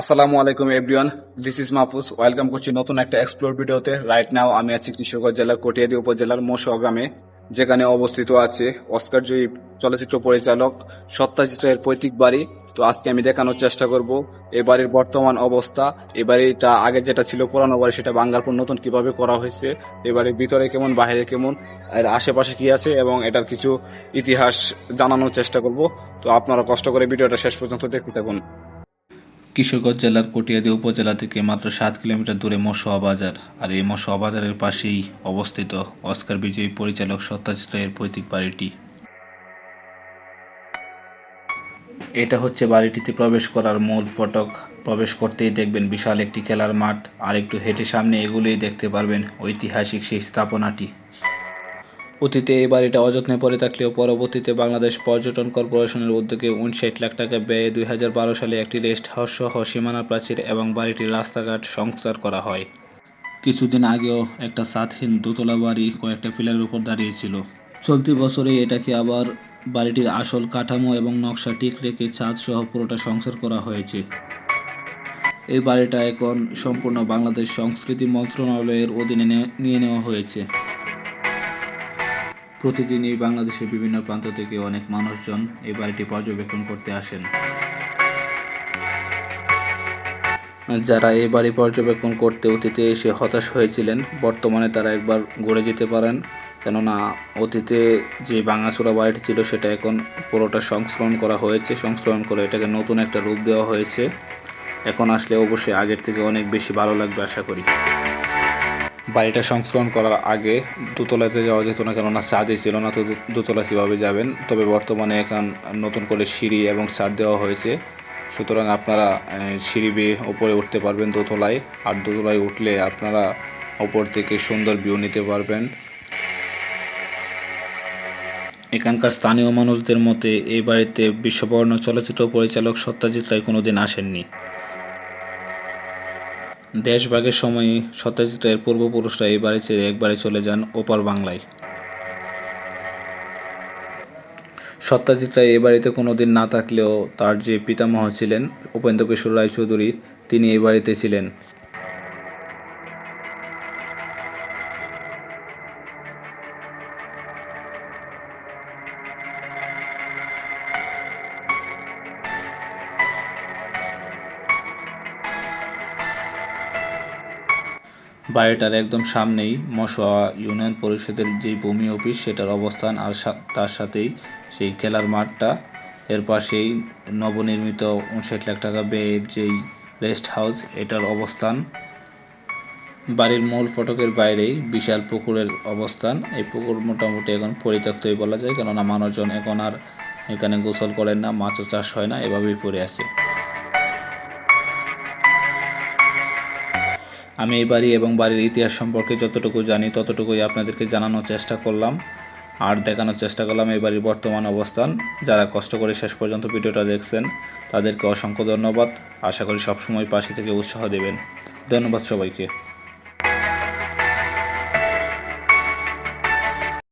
আসসালামু আলাইকুম everyone this is Mahfuz. Welcome করছি নতুন একটা এক্সপ্লোর ভিডিওতে। রাইট নাও আমি আছি কিশোরগঞ্জ জেলার কটিয়াদি উপজেলার মোশো গ্রামে, যেখানে অবস্থিত আছে অস্কার জয়ী চলচ্চিত্র পরিচালক সত্যাজিৎ রায়ের পৈতৃক বাড়ি। তো আজকে আমি দেখানোর চেষ্টা করব এই বাড়ির বর্তমান অবস্থা। এই বাড়িটা আগে যেটা ছিল পুরানো বাড়ি, সেটা বাঙ্গার নতুন কীভাবে করা হয়েছে এই বাড়ির ভিতরে কেমন, বাইরে কেমন, এর আশেপাশে কি আছে এবং এটার কিছু ইতিহাস জানানোর চেষ্টা করব। তো আপনারা কষ্ট করে ভিডিওটা শেষ পর্যন্ত দেখতে থাকুন। কিশোরগঞ্জ জেলার কটিয়াদি উপজেলা থেকে মাত্র সাত কিলোমিটার দূরে মশোয়া বাজার। আর এই মশোয়া বাজারের পাশেই অবস্থিত অস্কার বিজয়ী পরিচালক সত্যাজিৎ রায়ের পৈতৃক বাড়িটি। এটা হচ্ছে বাড়িটিতে প্রবেশ করার মূল ফটক। প্রবেশ করতেই দেখবেন বিশাল একটি খেলার মাঠ। আর একটু হেঁটে সামনে এগুলোই দেখতে পারবেন ঐতিহাসিক সেই স্থাপনাটি। অতীতে এই বাড়িটা অযত্নে পড়ে থাকলেও পরবর্তীতে বাংলাদেশ পর্যটন কর্পোরেশনের উদ্যোগে উনষাট লাখ টাকা ব্যয়ে দুই হাজার বারো সালে একটি রেস্ট হাউস সহ সীমানা প্রাচীর এবং বাড়িটির রাস্তাঘাট সংস্কার করা হয়। কিছুদিন আগেও একটা সাতহীন দোতলা বাড়ি কয়েকটা পিলারের উপর দাঁড়িয়েছিল। চলতি বছরে এটাকে আবার বাড়িটির আসল কাঠামো এবং নকশা ঠিক রেখে ছাদ সহ পুরোটা সংস্কার করা হয়েছে। এই বাড়িটা এখন সম্পূর্ণ বাংলাদেশ সংস্কৃতি মন্ত্রণালয়ের অধীনে নিয়ে নেওয়া হয়েছে। প্রতিদিনই বাংলাদেশের বিভিন্ন প্রান্ত থেকে অনেক মানুষজন এই বাড়িটি পর্যবেক্ষণ করতে আসেন। যারা এই বাড়ি পর্যবেক্ষণ করতে অতীতে এসে হতাশ হয়েছিলেন, বর্তমানে তারা একবার ঘুরে যেতে পারেন। কেননা, অতীতে যে ভাঙাচোরা বাড়িটি ছিল, সেটা এখন পুরোটা সংস্করণ করা হয়েছে। সংস্করণ করে এটাকে নতুন একটা রূপ দেওয়া হয়েছে। এখন আসলে অবশ্যই আগের থেকে অনেক বেশি ভালো লাগবে, আশা করি। বাড়িটা সংস্করণ করার আগে দোতলাতে যাওয়া যেত না, কেননা ছাদে ছিল না, তো দোতলা কীভাবে যাবেন? তবে বর্তমানে এখন নতুন করে সিঁড়ি এবং ছাদ দেওয়া হয়েছে। সুতরাং আপনারা সিঁড়ি বেয়ে ওপরে উঠতে পারবেন দোতলায়। আর দোতলায় উঠলে আপনারা ওপর থেকে সুন্দর ভিউ নিতে পারবেন। এখানকার স্থানীয় মানুষদের মতে, এই বাড়িতে বিশ্ববর্ণ চলচ্চিত্র পরিচালক সত্যজিৎ রায় কোনোদিন আসেননি। দেশভাগের সময়ে সত্যজিতের পূর্বপুরুষরা এই বাড়ি ছেড়ে একবারে চলে যান ওপার বাংলায়। সত্যজিৎ রায় এ বাড়িতে কোনোদিন না থাকলেও তার যে পিতামহ ছিলেন উপেন্দ্র কিশোর রায় চৌধুরী তিনি এই বাড়িতে ছিলেন। বাড়িটার একদম সামনেই মশোয়া ইউনিয়ন পরিষদের যে ভূমি অফিস, সেটার অবস্থান আর তার সাথেই সেই খেলার মাঠটা। এর পাশেই নবনির্মিত উনষাট লাখ টাকা ব্যয়ের যেই রেস্ট হাউস, এটার অবস্থান। বাড়ির মূল ফটকের বাইরেই বিশাল পুকুরের অবস্থান। এই পুকুর মোটামুটি এখন পরিত্যক্তই বলা যায়, কেননা মানুষজন এখন আর এখানে গোসল করেন না মাছও চাষ হয় না, এভাবেই পড়ে আছে। আমি এই বাড়ি এবং বাড়ির ইতিহাস সম্পর্কে যতটুকু জানি, ততটুকুই আপনাদেরকে জানানোর চেষ্টা করলাম আর দেখানোর চেষ্টা করলাম এই বাড়ির বর্তমান অবস্থান। যারা কষ্ট করে শেষ পর্যন্ত ভিডিওটা দেখছেন, তাদেরকে অসংখ্য ধন্যবাদ। আশা করি সবসময় পাশে থেকে উৎসাহ দেবেন। ধন্যবাদ সবাইকে।